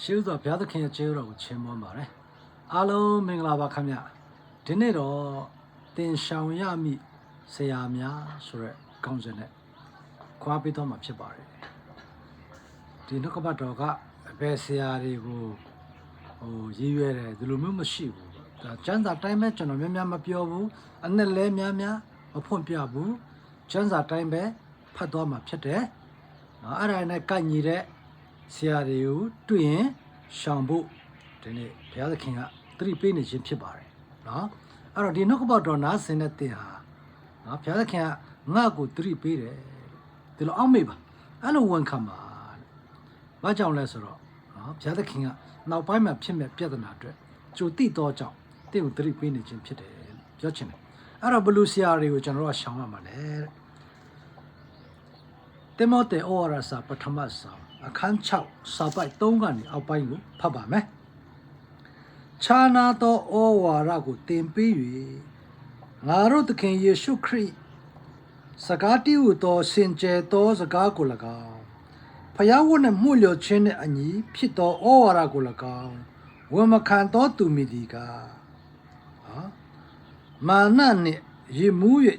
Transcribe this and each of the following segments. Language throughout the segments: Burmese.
ရှေးဥစွာဘုရားသခင်ရဲ့ကျေးဇူးတော်ကိုချီးမွမ်းပါတယ်အားလုံးမင်္ဂလာပါခင်ဗျဒီနေ့တော့တင်ဆောင်ရမိဆရာများဆိုရက်ကောင်းစင်နဲ့ခွာပေးတော့မှာဖြစ်ပါတယ်ဒီနှုတ်ကပတ်တော်ကဘယ်ဆရာတွေကိုဟိုရည်ရွယ်တယ်ဒီလိုမျိုးမရှိဘူးဒါကျမ်းစာတိုင်းပဲကျွန်တော်များများမပြောဘူးအနဲ့လဲများများမဖွင့်ပြဘူးကျမ်းစာတိုင်းပဲဖတ်တော့မှာဖြစ်တယ်နော်အဲ့ဒါနဲ့ကန့်ညီတဲ့ ဆရာတွေကိုတွေ့ရင်ရှောင်ဖို့ဒီနေ့ဘုရားသခင်ကသတိပေးနေခြင်းဖြစ်ပါတယ်နော်အဲ့တော့ဒီနှုတ်ကပတ်တော်နားဆင်တဲ့တင်ဟာနော်ဘုရားသခင်ကငါ့ကိုသတိပေးတယ်ဒီလိုအောက်မေ့ပါအဲ့လိုဝန်ခံပါတဲ့ဘာကြောင့်လဲဆိုတော့နော်ဘုရားသခင်ကနောက်ပိုင်းမှာဖြစ်မဲ့ပြဿနာအတွက်ကြိုတိတော့ကြောင့်တင့်ကိုသတိပေးနေခြင်းဖြစ်တယ်လို့ပြောချင်တယ်အဲ့တော့ဘလူဆရာတွေကိုကျွန်တော်တို့ကရှောင်ရမှာလေတဲ့တိမောသေဩဝါဒစာပထမဆောင် အခန်း6စာပိုက်3ကနေအောက်ပိုင်းကိုဖတ်ပါမယ်။ခြားနာသောဩဝါဒကိုသင်ပေး၍ငါတို့သခင်ယေရှုခရစ်စကားတည်းဟူသောစင်ကြယ်သောစကားကို၎င်းဖျားဝတ်နှင့်မှုလျော်ခြင်းနှင့်အညီဖြစ်သောဩဝါဒကို၎င်းဝန်မခံသောသူမည်ဒီကားဟာမာနနှင့်ရည်မူး၍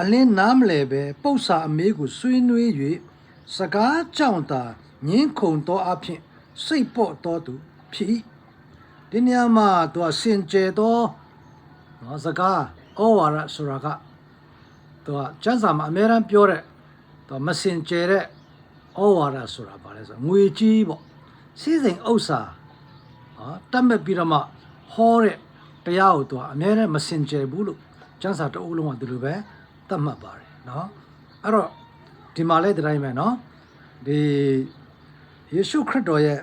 အလင်းနားမလဲပဲပု္ပ္ပာအမေးကိုဆွေးနွေး၍ စကားကြောင့်သာငင်းခုန်သောအဖြစ်စိတ်ပေါ့သောသူဖြစ်၏ဒီနေရာမှာသူကစင်ကြယ်သောနော်စကားဩဝါဒဆိုတာကသူကကျမ်းစာမှာအများအားပြောတဲ့သူမစင်ကြယ်တဲ့ဩဝါဒဆိုတာဘာလဲဆိုငွေကြီးပေါ့စီးစိမ်ဥစ္စာဟာတတ်မဲ့ပြီးတော့မှဟောတဲ့တရားကိုသူကအများနဲ့မစင်ကြယ်ဘူးလို့ကျမ်းစာတအုပ်လုံးကဒီလိုပဲသတ်မှတ်ပါတယ်နော်အဲ့တော့ ဒီမှာလဲဒီတိုင်းပဲเนาะဒီယေရှုခရစ်တော်ရဲ့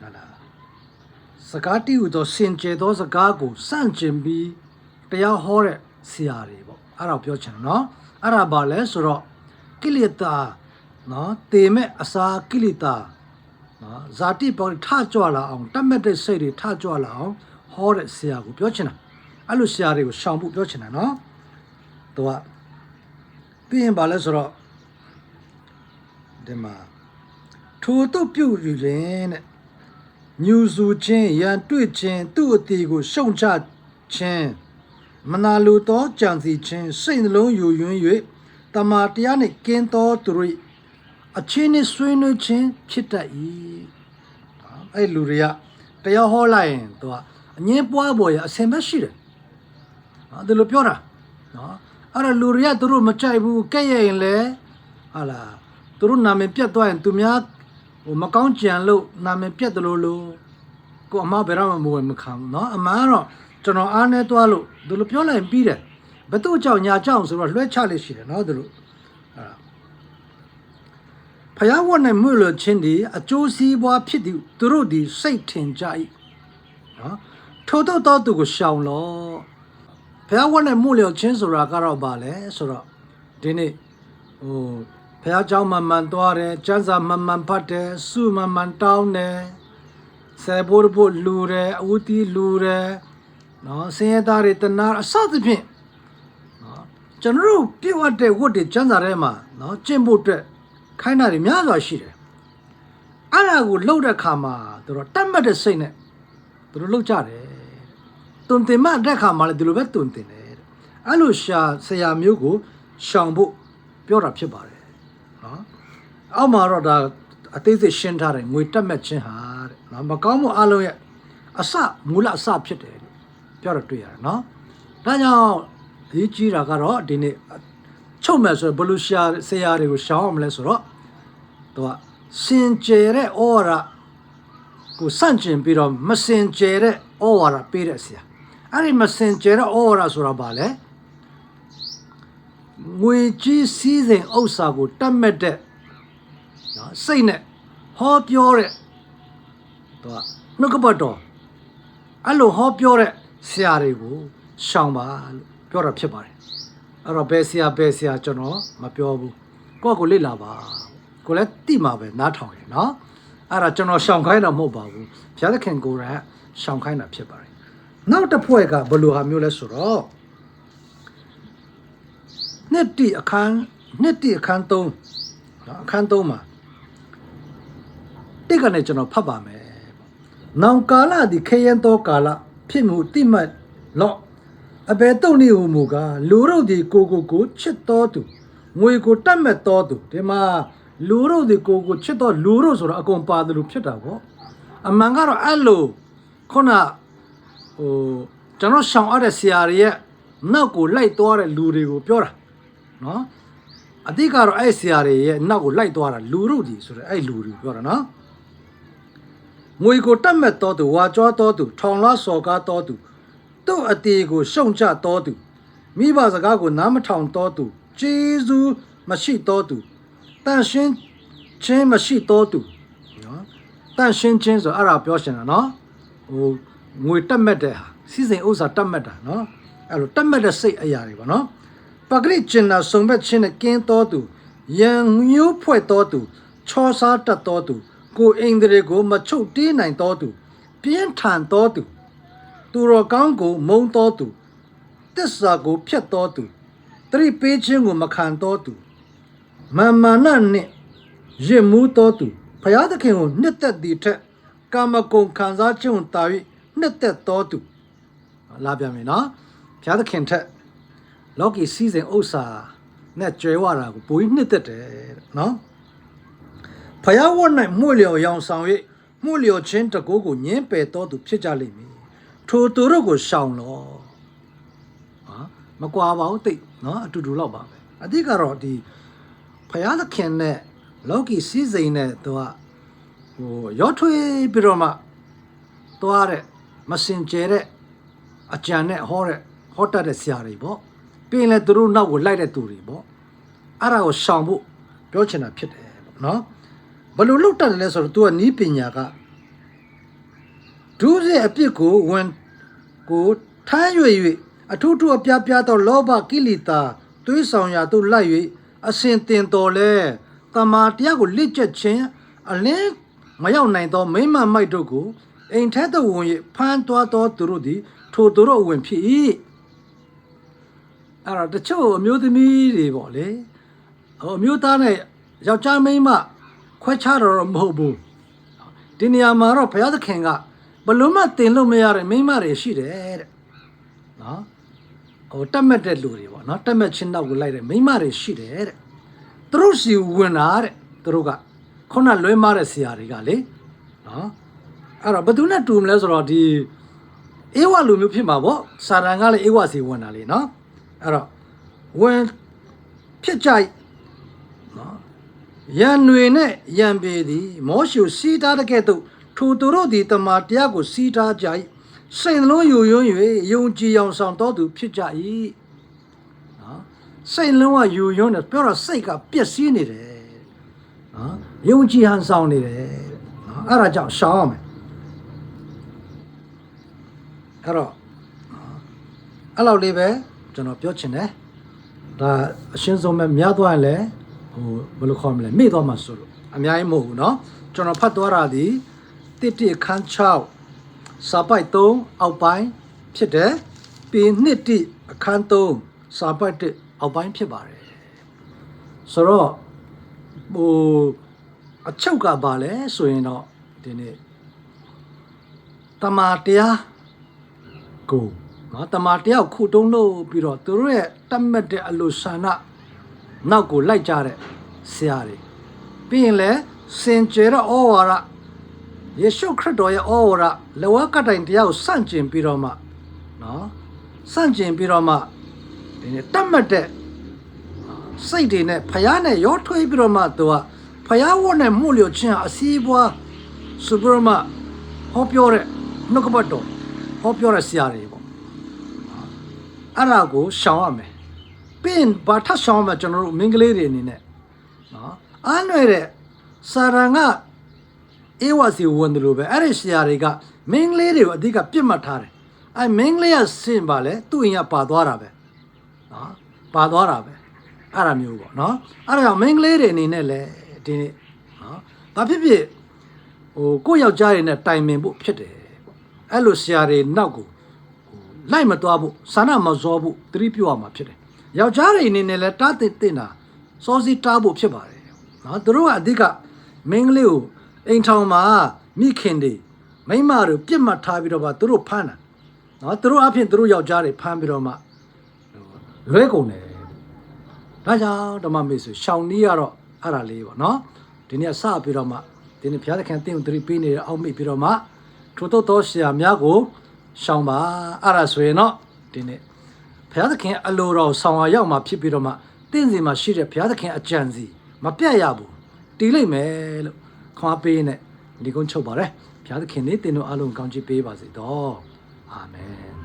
ဟာလားစကားတီးဟူသောစင်ကြယ်သောစကားကိုစန့်ကျင်ပြီးတရားဟောတဲ့ဆရာတွေပေါ့အဲ့ဒါကိုပြောချင်တယ်เนาะအဲ့ဒါဘာလဲဆိုတော့ကိလေသာเนาะတေမဲ့အစာကိလေသာနော်ဇာတိပေါ်ထကြွလာအောင်တတ်မဲ့တဲ့စိတ်တွေထကြွလာအောင်ဟောတဲ့ဆရာကိုပြောချင်တာအဲ့လိုဆရာတွေကိုရှောင်ဖို့ပြောချင်တာเนาะသူကပြီးရင်ဘာလဲဆိုတော့ ဒီမှာထိုတို့ပြုတ်ယူရင်တဲ့ညူစုချင်းရန်တွေ့ချင်းသူ့အတီကိုရှုံချချင်းမနာလိုသောကြံစီချင်းစိတ်နှလုံးယူယွင်း၍တမာတရားနှင့်ကင်းသောသူတို့၏အချင်းနှင့်ဆွေးနွေးခြင်းဖြစ်တတ်၏နော်အဲ့လူတွေကတရားဟောလိုက်ရင်သူကအငင်းပွားပေါ်ရအစင်မဲ့ရှိတယ်နော်ဒီလိုပြောတာနော်အဲ့တော့လူတွေကသူတို့မကြိုက်ဘူးကဲ့ရဲ့ရင်လည်းဟာလာ သူတို့နာမည်ပြတ်သွားရင်သူများဟိုမကောင်းကြံလို့နာမည်ပြတ်တယ်လို့လို့ကိုအမဘယ်တော့မှမဝင်မခံဘူးเนาะအမှန်ကတော့ကျွန်တော်အားနေသွားလို့ဒီလိုပြောလိုက်ရင်ပြီးတယ်ဘသူ့ကြောင့်ညာကြောင့်ဆိုတော့လွှဲချလေးရှိတယ်เนาะဒီလိုအဲ့ဒါဖယားဝတ်နဲ့မြို့လို့ချင်းဒီအကျိုးစီးပွားဖြစ်သည်သူတို့ဒီစိတ်ထင်ကြ၏เนาะထို့တော့တော့သူကိုရှောင်လို့ ဘုရားဝတ်နဲ့မှုလျော်ချင်းဆိုတာကတော့ဗာလဲဆိုတော့ဒီနေ့ဟို ဘုရားเจ้าမှန်မှန်သွားတယ်ကျမ်းစာမှန်မှန်ဖတ်တယ်စုမှန်မှန်တောင်းတယ်ဆယ်ဖို့ဖို့လူတယ်အဝူတီလူတယ်နော်စင်ရသားတွေတနာအစသဖြင့်နော်ကျွန်တော်တို့ပြည့်ဝတဲ့ဝတ်တွေကျမ်းစာထဲမှာနော်ကျင့်ဖို့အတွက်ခိုင်းတာတွေများစွာရှိတယ်အဲ့ဒါကိုလှုပ်တဲ့ခါမှာသူတို့တတ်မှတ်တဲ့စိတ်နဲ့သူတို့လှုပ်ကြတယ် တုန်တင်မတဲ့ခါမှလည်းဒီလိုပဲတုန်တင်တယ်တဲ့အဲ့လိုရှာဆရာမျိုးကိုရှောင်ဖို့ပြောတာဖြစ်ပါတယ် ယ် နော်အောက်မှာတော့ဒါအသေးစိတ်ရှင်းထားတယ်ငွေတက်မဲ့ချင်းဟာတဲ့နော်မကောင်းမှုအလုံးရဲ့အစမူလအစဖြစ်တယ်လို့ပြောတော့တွေ့ရတယ်နော်ဒါကြောင့်အရေးကြီးတာကတော့ဒီနေ့ချုပ်မဲ့ဆိုရင်ဘယ်လူရှာဆရာတွေကိုရှောင်အောင်မလဲဆိုတော့သူကစင်ကြယ်တဲ့ဩဝါဒကိုစန့်ကျင်ပြီးတော့မစင်ကြယ်တဲ့ဩဝါဒပေးတဲ့ဆရာအဲ့ဒီမစင်ကြဲတဲ့ဩဝါဒဆိုတာဘာလဲ ငွေကြီးစည်းစိမ်ဥစ္စာကိုတတ်မဲ့တဲ့နော်စိတ်နဲ့ဟောပြောတဲ့သူကနှုတ်ကပတ်တော်အဲ့လိုဟောပြောတဲ့ဆရာတွေကိုရှောင်ပါလို့ပြောတာဖြစ်ပါတယ်အဲ့တော့ဘယ်ဆရာဘယ်ဆရာကျွန်တော်မပြောဘူးကိုယ့်ကိုလေ့လာပါကိုယ်လည်းတိမှာပဲနားထောင်ရနော်အဲ့ဒါကျွန်တော်ရှောင်ခိုင်းတာမဟုတ်ပါဘူးဘုရားသခင်ကိုယ်တိုင်ကရှောင်ခိုင်းတာဖြစ်ပါတယ်နောက်တစ်ဖွဲ့ကဘယ်လိုဟာမျိုးလဲဆိုတော့ နှစ်တိအခန်းနှစ်တိအခန်း3နော်အခန်း3မှာတတစ်ကနေကျွန်တော်ဖတ်ပါမယ်။နောင်ကာလသည်ခရမ်းသောကာလဖြစ်မှုတိမှတ်လော့အဘယ်တုံနေဟုမူကားလူတို့သည်ကိုကိုကိုချစ်တော်သူငွေကိုတတ်မဲ့တော်သူဒီမှာလူတို့သည်ကိုကိုချစ်တော်လူတို့ဆိုတော့အကုန်ပါတယ်လို့ဖြစ်တာပေါ့အမှန်ကတော့အဲ့လိုခုနဟိုကျွန်တော်ရှောင်ရတဲ့ဆရာတွေရဲ့နောက်ကိုလိုက်သွားတဲ့လူတွေကိုပြောတာ နော်အတိကတော့အဲ့ဆရာတွေရဲ့နောက်ကိုလိုက်သွားတာလူတို့ဒီဆိုတော့အဲ့လူတွေပြောတာနော်ငွေကိုတတ်မဲ့တော်သူဝါကြောတော်သူထောင်လားစော်ကားတော်သူသူ့အတေကိုရှုံချတော်သူမိဘစကားကိုနားမထောင်တော်သူဂျေဇူးမရှိတော်သူတန်ရှင်းချင်းမရှိတော်သူနော်တန်ရှင်းချင်းဆိုအဲ့ဒါပြောရှင်တာနော်ဟိုငွေတက်မဲ့တဲ့ဟာစီစဉ်ဥစ္စာတက်မဲ့တာနော်အဲ့လိုတက်မဲ့တဲ့စိတ်အရာတွေပါနော် ပဂရိကျင်နာစုံဘက်ချင်းနဲ့ကင်းတော်သူယံညိုးဖွဲ့တော်သူချောစားတတ်တော်သူကိုအိန္ဒြေကိုမချုပ်တေးနိုင်တော်သူပြင်းထန်တော်သူသူတော်ကောင်းကိုမုံတော်သူတစ္ဆာကိုဖျက်တော်သူတရိပေးခြင်းကိုမခံတော်သူမာမာနနှင့်ရစ်မှုတော်သူဖယားသခင်ကိုနှစ်သက်သည်ထက်ကာမဂုဏ်ခံစားခြင်းကိုတာ၍နှစ်သက်တော်သူလာပြန်ပြီနော်ဖယားသခင်ထက် လောကီစီစဉ်ဥစ္စာနဲ့ကြွယ်ဝတာကိုပိုပြီးနှစ်သက်တယ်တဲ့နော်ဖယားဝတ်၌မှုလျော်ရောင်ဆောင်၍မှုလျော်ခြင်းတကိုးကိုညင်းပယ်တော်သူဖြစ်ကြလိမ့်မည်ထိုသူတို့ကိုရှောင်လောဟာမကွာပါဘူးတိတ်နော်အတူတူလောက်ပါပဲအတိကတော့ဒီဖယားသခင်နဲ့လောကီစည်းစိမ်နဲ့သူကဟိုရောထွေးပြီးတော့မှသွားတဲ့မစင်ကြဲတဲ့အကြံနဲ့ဟောတဲ့ဟောတတ်တဲ့ဆရာတွေပေါ့ ပြီးရင်လည်းသူတို့နောက်ကိုလိုက်တဲ့သူတွေပေါ့အဲ့ဒါကိုရှောင်ဖို့ပြောချင်တာဖြစ်တယ်ပေါ့နော်ဘယ်လိုလုပ်တတ်တယ်လဲဆိုတော့ तू ကနီးပညာကဒုစရအပြစ်ကိုဝင်ကိုထမ်းရွေ၍အထုထုအပြားပြားသောလောဘကိလေသာသွေးဆောင်ရာသို့လိုက်၍အစဉ်တင်တော်လဲတမာတရားကိုလက်ကျက်ခြင်းအလင်းမရောက်နိုင်သောမိမ့်မမိုက်တို့ကိုအိမ်ထက်သို့ဝင်၍ဖမ်းသွားသောသူတို့သည်ထိုသူတို့ဝင်ဖြစ်၏ အဲ့တော့တချို့အမျိုးသမီးတွေပေါ့လေဟိုအမျိုးသားနဲ့ယောက်ျားမိန်းမခွဲခြားတော့မဟုတ်ဘူးဒီနေရာမှာတော့ဘုရားသခင်ကဘလို့မှတင်လို့မရတဲ့မိန်းမတွေရှိတယ်တဲ့နော်ဟိုတက်မက်တဲ့လူတွေပေါ့နော်တက်မက်ချင်းနောက်ကိုလိုက်တဲ့မိန်းမတွေရှိတယ်တဲ့သူတို့စီဝင်တာတဲ့သူတို့ကခုနလွဲမားတဲ့ဆရာတွေကလေနော်အဲ့တော့ဘယ်သူနဲ့တူမလဲဆိုတော့ဒီအေဝလူမျိုးဖြစ်မှာပေါ့စာတန်ကလည်းအေဝစီဝင်တာလေနော် အဲ့တော့ဝင်ဖြစ်ကြိုက်နော်ရန်တွေနဲ့ရန်ပေသည် မောရှုစီးတားတဲ့ကဲ့သို့ထိုသူတို့သည်တမန်တရားကိုစီးတားကြ၏စိတ်နှလုံးယိုယွန်း၍ယုံကြည်အောင်ဆောင်တော်သူဖြစ်ကြ၏နော်စိတ်လုံးကယိုယွန်းတယ်ပြောတော့စိတ်ကပျက်စီးနေတယ်နော်ယုံကြည်ဟန်ဆောင်နေတယ်နော်အဲ့ဒါကြောင့်ရှောင်းရမယ်အဲ့တော့အဲ့လောက်လေးပဲ ကျွန်တော်ပြောချင်တယ်ဒါအရှင်းဆုံးပဲများသွားရင်လည်းဟိုဘယ်လိုခေါ်မလဲမေ့သွားမှာဆိုလို့အများကြီးမဟုတ်ဘူးเนาะကျွန်တော်ဖတ်သွားတာဒီတစ်တစ်ခန်း6စာပိုက်3အောက်ပိုင်းဖြစ်တယ်ပြီးနှစ်တိအခန်း3စာပိုက်1အောက်ပိုင်းဖြစ်ပါတယ်ဆိုတော့ဟိုအချုပ်ကပါလဲဆိုရင်တော့ဒီနေ့တမာတရားကို နော်တမာတရားကိုခုတုံးလို့ပြီးတော့သူတို့ရဲ့တတ်မှတ်တဲ့အလိုဆန္ဒနောက်ကိုလိုက်ကြတဲ့ဆရာတွေပြီးရင်လည်းစင်ကြယ်တဲ့ဩဝါဒယေရှုခရစ်တော်ရဲ့ဩဝါဒလဝကတိုင်တရားကိုစန့်ကျင်ပြီးတော့မှနော်စန့်ကျင်ပြီးတော့မှဒီနေ့တတ်မှတ်တဲ့စိတ်တွေနဲ့ဖယားနဲ့ရောထွေးပြီးတော့မှသူကဖယားဝတ်နဲ့မှုလျော်ခြင်းဟာအစည်းအပွားစပရမဟောပြောတဲ့နှုတ်ကပတ်တော်ဟောပြောတဲ့ဆရာတွေပေါ့ အဲ့ဒါကိုရှောင်ရမယ်ပြီးရင်ဘာထပ်ရှောင်ရမလဲကျွန်တော်တို့မင်းကလေးတွေအနေနဲ့နော်အားနွယ်တဲ့စာရန်ကအေဝါစီဝန်တယ်လို့ပဲအဲ့ဒီဆရာတွေကမင်းကလေးတွေကိုအဓိကပြစ်မှတ်ထားတယ်အဲ့မင်းကလေးကစင်ပါလေသူ့အိမ်ကပါသွားတာပဲနော်ပါသွားတာပဲအဲ့ဒါမျိုးပေါ့နော်အဲ့ဒါကြောင့်မင်းကလေးတွေအနေနဲ့လည်းဒီနေ့နော်ဘာဖြစ်ဖြစ်ဟိုကိုယ့်ယောက်ျားတွေနဲ့တိုင်ပင်ဖို့ဖြစ်တယ်ပေါ့အဲ့လိုဆရာတွေနောက်ကိုဟို လိုက်မသွားဖို့စာနာမဇောဖို့သတိပြုရမှာဖြစ်တယ်ယောက်ျားတွေအနေနဲ့လည်းတားတဲ့တင်တာစောစီတားဖို့ဖြစ်ပါတယ်နော်သူတို့ကအဓိကမင်းကလေးကိုအိမ်ထောင်မှာမိခင်တွေမိန်းမတို့ပြစ်မှတ်ထားပြီးတော့မှသူတို့ဖမ်းတာနော်သူတို့အဖြစ်သူတို့ယောက်ျားတွေဖမ်းပြီးတော့မှလွဲကုန်တယ်ဒါကြောင့်ဓမ္မမေဆိုရှောင်းနီးကတော့အဲ့ဒါလေးပေါ့နော်ဒီနေ့စပြီးတော့မှဒီနေ့ဘုရားသခင်တင့်ကိုသတိပေးနေတဲ့အောက်မိပြီးတော့မှထို့တော့တော်ဆရာများကို ရှောင်းပါအဲ့ဒါဆိုရင်တော့ဒီနေ့ဘုရားသခင်အလိုတော်ဆောင်ရရောက်မှာဖြစ်ပြီးတော့မှတင့်စီမှာရှိတဲ့ဘုရားသခင်အကြံစီမပြတ်ရဘူးတီးလိုက်မယ်လို့ခွန်အားပေးနဲ့ဒီကုန်းချုပ်ပါရယ်ဘုရားသခင်နေတင်တို့အလုံးကောင်းချီးပေးပါစေတော့အာမင်